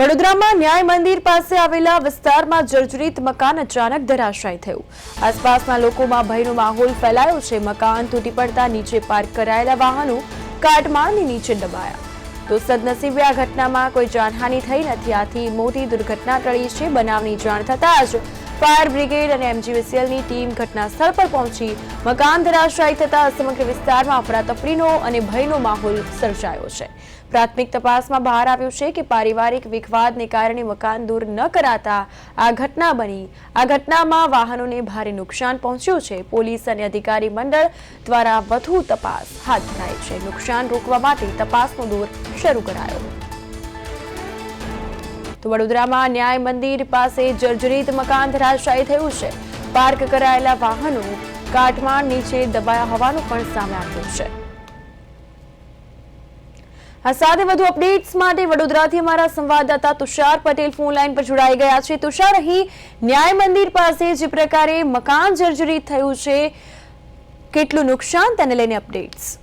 વડોદરામાં ન્યાય મંદિર પાસે આવેલા વિસ્તારમાં જર્જરિત મકાન અચાનક ધરાશાયી થયું. આસપાસના લોકોમાં ભયનો માહોલ ફેલાયો છે. મકાન તૂટી પડતા નીચે પાર્ક કરાયેલા વાહનો કાટમાળની નીચે દબાયા. તો સદનસીબે આ ઘટનામાં કોઈ જાનહાનિ થઈ નથી. આથી મોટી દુર્ઘટના ટળી છે. બનાવની જાણ થતાં જ ફાયર બ્રિગેડ અને એમજીવીસીએલની ટીમ ઘટના સ્થળ પર પહોંચી મકાન ધરાશાયી થતાં સમગ્ર વિસ્તારમાં અફરાતફરીનો અને ભયનો માહોલ સર્જાયો છે. પ્રાથમિક તપાસમાં બહાર આવ્યું છે કે પારિવારિક વિખવાદને કારણે મકાન દૂર ન કરાતા આ ઘટના બની. આ ઘટનામાં વાહનોને ભારે નુકસાન પહોંચ્યું છે. પોલીસ અને અધિકારી મંડળ દ્વારા વધુ તપાસ હાથ ધરાઈ છે. નુકસાન રોકવા માટે તપાસનો દોર શરૂ કરાયો. તો વડોદરામાં ન્યાય મંદિર પાસે જર્જરિત મકાન ધરાશાયી થયું છે. પાર્ક કરાયેલા વાહનો કાટમાળ નીચે દબાયા હોવાનું પણ સામે આવ્યું છે. સાથે વધુ અપડેટ્સ માટે વડોદરાથી અમારા સંવાદદાતા તુષાર પટેલ ફોન લાઈન પર જોડાઈ ગયા છે. તુષાર, અહીં ન્યાય મંદિર પાસે જે પ્રકારે મકાન જર્જરિત થયું છે, કેટલું નુકસાન? તેને લઈને અપડેટ્સ.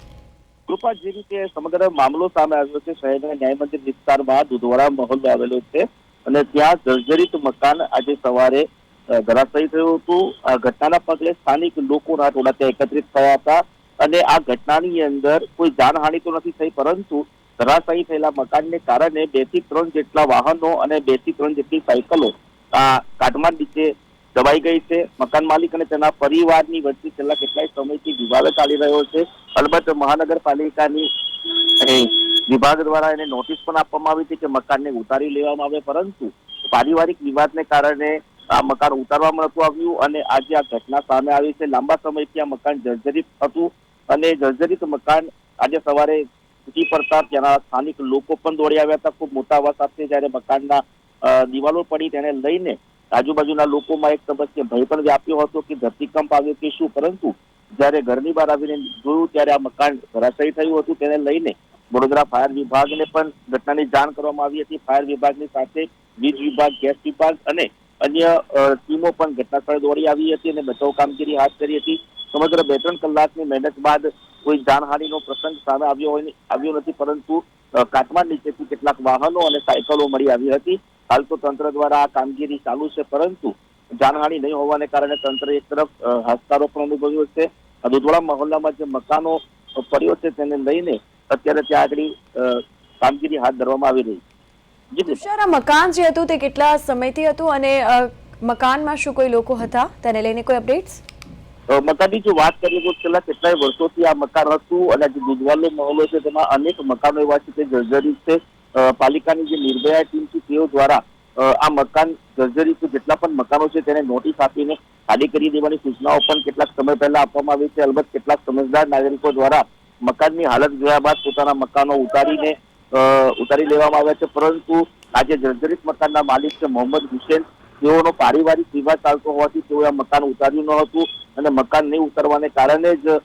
કૃપા જે રીતે સમગ્ર મામલો સામે આવ્યો છે, શહેરના ન્યાય મંદિર વિસ્તારમાં દુધવાડા મહોલ્લો આવેલો છે અને ત્યાં જર્જરિત મકાન આજે સવારે ધરાશાયી થયું હતું. આ ઘટનાના પગલે સ્થાનિક લોકોના ટોળા ત્યાં એકત્રિત થયા હતા અને આ ઘટનાની અંદર કોઈ જાનહાનિ તો નથી થઈ, પરંતુ ધરાશાયી થયેલા મકાનને કારણે બેથી ત્રણ જેટલા વાહનો અને બેથી ત્રણ જેટલી સાયકલો આ કાટમાળ નીચે દબાઈ ગઈ છે. મકાન માલિક અને તેના પરિવારની વચ્ચે છેલ્લા કેટલાય સમયથી વિવાદ ચાલી રહ્યો છે. અલબત્ત મહાનગરપાલિકાની વિભાગ દ્વારા એને નોટિસ પણ આપવામાં આવી હતી કે મકાનને ઉતારી લેવામાં આવે, પરંતુ પારિવારિક વિવાદને કારણે આ મકાન ઉતારવામાં નતું આવ્યું અને આજે આ ઘટના સામે આવી છે. લાંબા સમયથી આ મકાન જર્જરિત હતું અને જર્જરિત મકાન આજે સવારે તૂટી પડતા ત્યાંના સ્થાનિક લોકો પણ દોડી આવ્યા હતા. ખૂબ મોટા અવાજ સાથે જ્યારે મકાનના દિવાલો પડી, તેને લઈને આજુબાજુના લોકોમાં એક તબક્કે ભય પણ વ્યાપ્યો હતો કે ધરતીકંપ આવ્યો કે શું? પરંતુ જ્યારે ઘરની બહાર આવીને જોયું ત્યારે આ મકાન ધરાશાયી થયું હતું. તેને લઈને વડોદરા ફાયર વિભાગને પણ ઘટનાની જાણ કરવામાં આવી હતી. ફાયર વિભાગની સાથે વીજ વિભાગ, ગેસ વિભાગ અને અન્ય ટીમો પણ ઘટના સ્થળે દોડી આવી હતી અને બચાવ કામગીરી હાથ કરી હતી. સમગ્ર બે ત્રણ કલાકની મહેનત બાદ કોઈ જાનહાનિનો પ્રસંગ સામે આવ્યો હોય, આવ્યો નથી. પરંતુ કાટમાળ નીચેથી કેટલાક વાહનો અને સાયકલો મળી આવી હતી. હાલ તો તંત્ર દ્વારા આ કામગીરી ચાલુ છે પરંતુ જાનહાની નહીં હોવાને કારણે તંત્ર એક તરફ હસ્તારો પણ અનુભવ્યો છે. દુધવાડા મહોલ્લામાં જે મકાનો પડ્યો છે તેને લઈને અત્યારે ત્યાં આગળ કામગીરી હાથ ધરવામાં આવી રહી છે. મકાન જે હતું તે કેટલા સમયથી હતું અને મકાનમાં શું કોઈ લોકો હતા? તેને લઈને કોઈ અપડેટ્સ? મકાનની જો વાત કરીએ તો છેલ્લા કેટલાય વર્ષોથી આ મકાન હતું અને જે દુધવાલો મહોલ્લો છે તેમાં અનેક મકાનો એવા છે તે જર્જરિત છે. પાલિકાની જે નિર્ભયા ટીમ છે, તેઓ દ્વારા આ મકાન જર્જરિત જેટલા પણ મકાનો છે, તેને નોટિસ આપીને ખાલી કરી દેવાની સૂચનાઓ પણ કેટલાક સમય પહેલા આપવામાં આવી છે. અલબત્ત કેટલાક સમજદાર નાગરિકો દ્વારા મકાનની હાલત જોયા બાદ પોતાના મકાનો ઉતારીને ઉતારી લેવામાં આવ્યા છે. પરંતુ આજે જર્જરિત મકાનના માલિક છે મોહમ્મદ હુસેન. તેઓનો પારિવારિક વિવાદ ચાલતો હોવાથી તેઓએ આ મકાન ઉતાર્યું ન હતું અને મકાન નહીં ઉતારવાને કારણે જ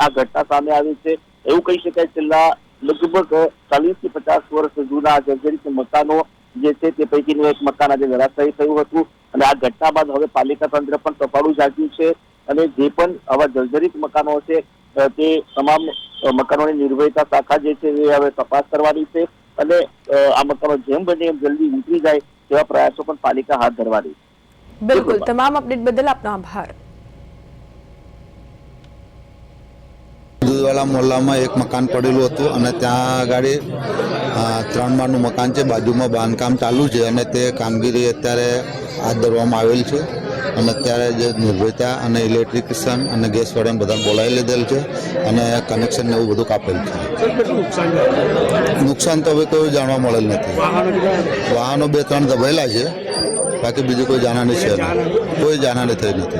આ ઘટના સામે આવી છે. એવું કહી શકાય, છેલ્લા લગભગ ચાલીસથી પચાસ વર્ષ જૂના જર્જરિત મકાનો જે છે તે પૈકીનું એક મકાન આજે ધરાશાયી થયું હતું. અને આ ઘટના બાદ હવે પાલિકા તંત્ર પણ તપાડું જાગ્યું છે. અને જે પણ આવા જર્જરિત મકાનો છે તે તમામ મકાનોની નિર્ભયતા શાખા જે છે એ હવે તપાસ કરવાની છે. અને આ મકાનો જેમ બને એમ જલ્દી ઉતરી જાય તેવા પ્રયાસો પણ પાલિકા હાથ ધરવાની બિલકુલ. તમામ અપડેટ બદલ આપનો આભાર. દૂધવાલા મોહલ્લામાં એક મકાન પડેલું હતું અને ત્યાં આગળ ત્રણ માળનું મકાન છે. બાજુમાં બાંધકામ ચાલુ છે અને તે કામગીરી અત્યારે હાથ ધરવામાં આવેલ છે. અને અત્યારે જે નિર્ભયતા અને ઇલેક્ટ્રિશિયન અને ગેસ વડે બધા બોલાવી લીધેલ છે અને કનેક્શન ને એવું બધું કાપેલ છે. નુકસાન તો હવે કોઈ જાણવા મળેલ નથી. વાહનો બે ત્રણ દબાયેલા છે. બાકી બીજું કોઈ જાણવાની છે કોઈ જાણવાની થઈ નથી.